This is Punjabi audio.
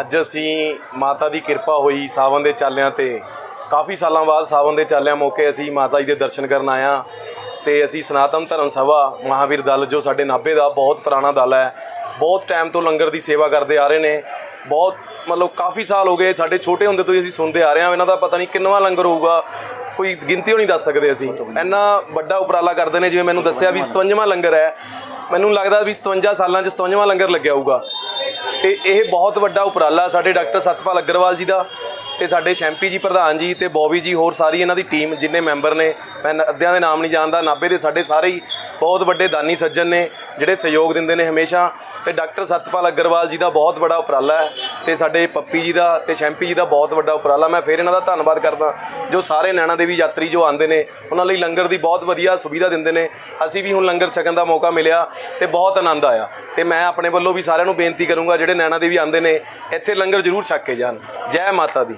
ਅੱਜ ਅਸੀਂ ਮਾਤਾ ਦੀ ਕਿਰਪਾ ਹੋਈ ਸਾਵਨ ਦੇ ਚਾਲਿਆਂ ਤੇ। ਕਾਫੀ ਸਾਲਾਂ ਬਾਅਦ ਸਾਵਨ ਦੇ ਚਾਲਿਆਂ ਮੌਕੇ ਅਸੀਂ ਮਾਤਾ ਜੀ ਦੇ ਦਰਸ਼ਨ ਕਰਨ ਆਇਆ ਤੇ ਅਸੀਂ ਸਨਾਤਨ ਧਰਮ ਸਭਾ ਮਹਾਵੀਰ ਦਲ ਜੋ ਸਾਡੇ ਨਾਭੇ ਦਾ ਬਹੁਤ ਪੁਰਾਣਾ ਦਲ ਹੈ, ਬਹੁਤ ਟਾਈਮ ਤੋਂ ਲੰਗਰ ਦੀ ਸੇਵਾ ਕਰਦੇ ਆ ਰਹੇ ਨੇ। ਬਹੁਤ ਮਤਲਬ ਕਾਫੀ ਸਾਲ ਹੋ ਗਏ ਸਾਡੇ ਛੋਟੇ ਹੁੰਦੇ ਤੋਂ ਹੀ ਅਸੀਂ ਸੁਣਦੇ ਆ ਰਹੇ ਹਾਂ। ਇਹਨਾਂ ਦਾ ਪਤਾ ਨਹੀਂ ਕਿੰਨਵਾਂ ਲੰਗਰ ਹੋਊਗਾ, ਕੋਈ ਗਿਣਤੀ ਹੋ ਨਹੀਂ ਦੱਸ ਸਕਦੇ ਅਸੀਂ। ਇੰਨਾ ਵੱਡਾ ਉਪਰਾਲਾ ਕਰਦੇ ਨੇ, ਜਿਵੇਂ ਮੈਨੂੰ ਦੱਸਿਆ ਵੀ 57ਵਾਂ ਲੰਗਰ ਹੈ। ਮੈਨੂੰ ਲੱਗਦਾ ਵੀ 57 ਸਾਲਾਂ 'ਚ 57ਵਾਂ ਲੰਗਰ ਲੱਗਿਆ ਹੋਊਗਾ। ਤੇ ਇਹ ਬਹੁਤ ਵੱਡਾ ਉਪਰਾਲਾ ਸਾਡੇ ਡਾਕਟਰ ਸਤਪਾਲ ਅਗਰਵਾਲ ਜੀ ਦਾ ਤੇ ਸਾਡੇ ਸ਼ੈਂਪੀ ਜੀ ਪ੍ਰਧਾਨ ਜੀ ਤੇ ਬੋਬੀ ਜੀ, ਹੋਰ ਸਾਰੀ ਇਹਨਾਂ ਦੀ ਟੀਮ ਜਿੰਨੇ ਮੈਂਬਰ ਨੇ, ਮੈਂ ਨ- ਅੱਧਿਆਂ ਦੇ ਨਾਮ ਨਹੀਂ ਜਾਣਦਾ, ਨਾਭੇ ਦੇ ਸਾਡੇ ਸਾਰੇ ਹੀ ਬਹੁਤ ਵੱਡੇ ਦਾਨੀ ਸੱਜਣ ਨੇ, ਜਿਹੜੇ ਸਹਿਯੋਗ ਦਿੰਦੇ ਨੇ ਹਮੇਸ਼ਾ। ਤੇ ਡਾਕਟਰ ਸਤਪਾਲ ਅਗਰਵਾਲ ਜੀ ਦਾ ਬਹੁਤ ਵੱਡਾ ਉਪਰਾਲਾ ਹੈ ਤੇ ਸਾਡੇ ਪੱਪੀ ਜੀ ਦਾ ਤੇ ਸ਼ੈਂਪੀ ਜੀ ਦਾ ਬਹੁਤ ਵੱਡਾ ਉਪਰਾਲਾ। ਮੈਂ ਫਿਰ ਇਹਨਾਂ ਦਾ ਧੰਨਵਾਦ ਕਰਦਾ, ਜੋ ਸਾਰੇ ਨੈਣਾ ਦੇਵੀ ਯਾਤਰੀ ਜੋ ਆਉਂਦੇ ਨੇ, ਉਹਨਾਂ ਲਈ ਲੰਗਰ ਦੀ ਬਹੁਤ ਵਧੀਆ ਸੁਵਿਧਾ ਦਿੰਦੇ ਨੇ। ਅਸੀਂ ਵੀ ਹੁਣ ਲੰਗਰ ਛਕਣ ਦਾ ਮੌਕਾ ਮਿਲਿਆ ਤੇ ਬਹੁਤ ਆਨੰਦ ਆਇਆ। ਤੇ ਮੈਂ ਆਪਣੇ ਵੱਲੋਂ ਵੀ ਸਾਰਿਆਂ ਨੂੰ ਬੇਨਤੀ ਕਰੂੰਗਾ, ਜਿਹੜੇ ਨੈਣਾ ਦੇਵੀ ਆਉਂਦੇ ਨੇ, ਇੱਥੇ ਲੰਗਰ ਜ਼ਰੂਰ ਛਕ ਕੇ ਜਾਣ। ਜੈ ਮਾਤਾ ਦੀ।